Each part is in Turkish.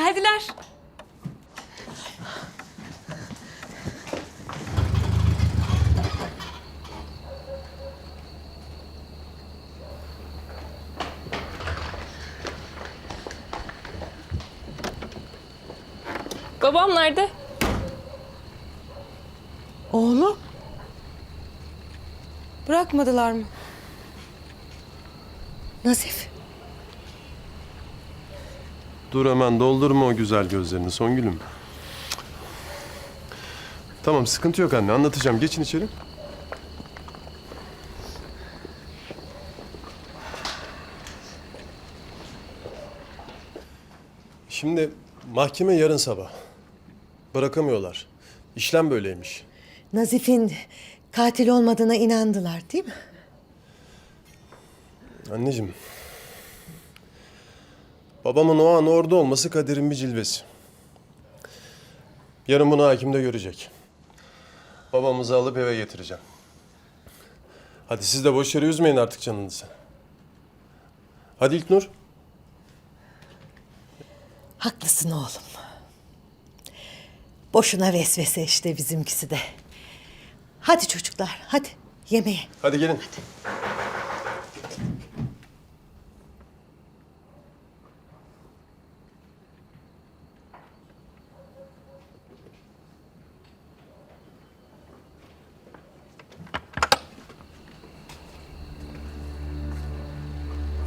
Geldiler. Babam nerede? Oğlum. Bırakmadılar mı? Nazif. Dur hemen doldurma o güzel gözlerini Songül'üm. Tamam sıkıntı yok anne anlatacağım. Geçin içeri. Şimdi mahkeme yarın sabah. Bırakamıyorlar. İşlem böyleymiş. Nazif'in katil olmadığına inandılar değil mi? Anneciğim. Babamın o an orada olması kaderin bir cilvesi. Yarın bunu hakim de görecek. Babamızı alıp eve getireceğim. Hadi siz de boş yere üzmeyin artık canınızı. Hadi İlknur. Haklısın oğlum. Boşuna vesvese işte bizimkisi de. Hadi çocuklar hadi yemeğe. Hadi gelin.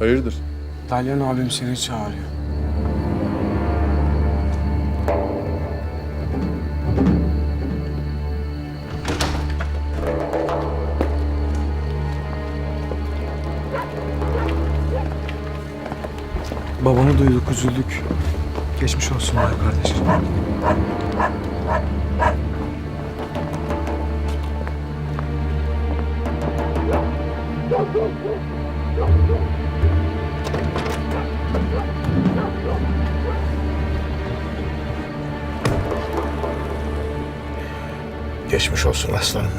Hayırdır? Dalyan abim seni çağırıyor. Babanı duyduk, üzüldük. Geçmiş olsun be kardeşim. Geçmiş olsun aslanım.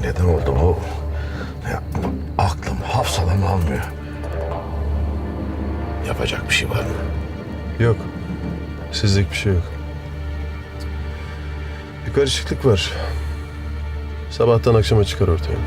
Neden oldu bu? Aklım hafsalam almıyor. Yapacak bir şey var mı? Yok. Sizlik bir şey yok. Bir karışıklık var. Sabahtan akşama çıkar ortaya.